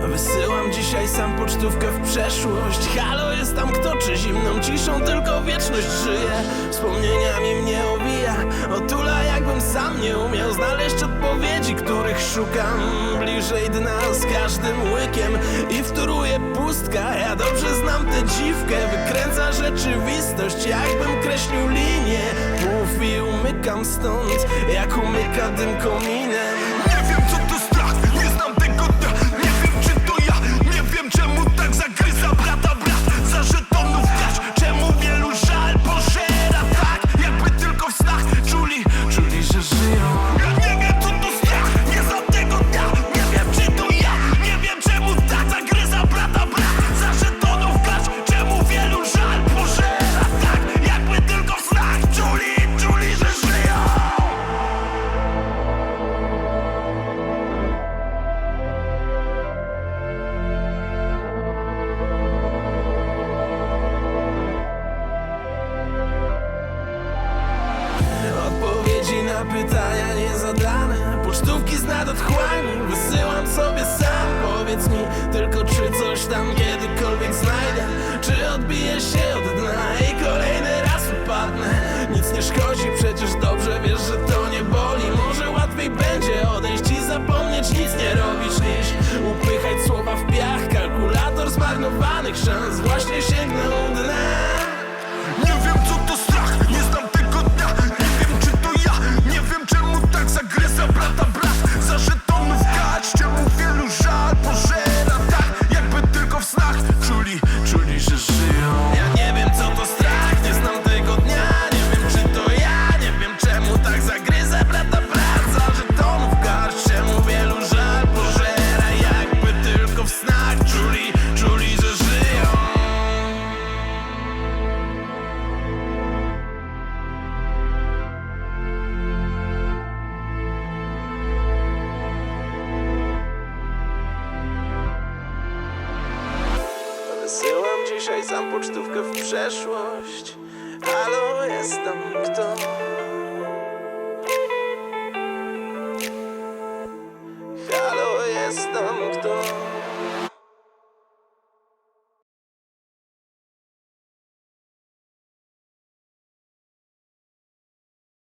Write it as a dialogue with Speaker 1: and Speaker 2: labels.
Speaker 1: Wysyłam dzisiaj sam pocztówkę w przeszłość. Halo, jest tam kto, czy zimną ciszą? Tylko wieczność żyje. Wspomnieniami mnie owija Otula jakbym sam nie umiał znaleźć odpowiedzi, których szukam. Bliżej dna z każdym łykiem i wtóruje pustka. Ja dobrze znam tę dziwkę, wykręca rzeczywistość Jakbym kreślił linię, mów i umykam stąd Jak umyka dym kominem pytania niezadane. Pocztówki z nadotchłani Wysyłam sobie sam. Powiedz mi tylko czy coś tam kiedykolwiek znajdę. Czy odbiję się od dna I kolejny raz upadnę? Nic nie szkodzi, przecież dobrze wiesz, że to nie boli. Może łatwiej będzie odejść i zapomnieć Nic nie robić niż upychać słowa w piach. Kalkulator zmarnowanych szans Właśnie sięgnął Wysyłam dzisiaj sam pocztówkę w przeszłość Halo, jest tam kto? Halo, jest tam kto?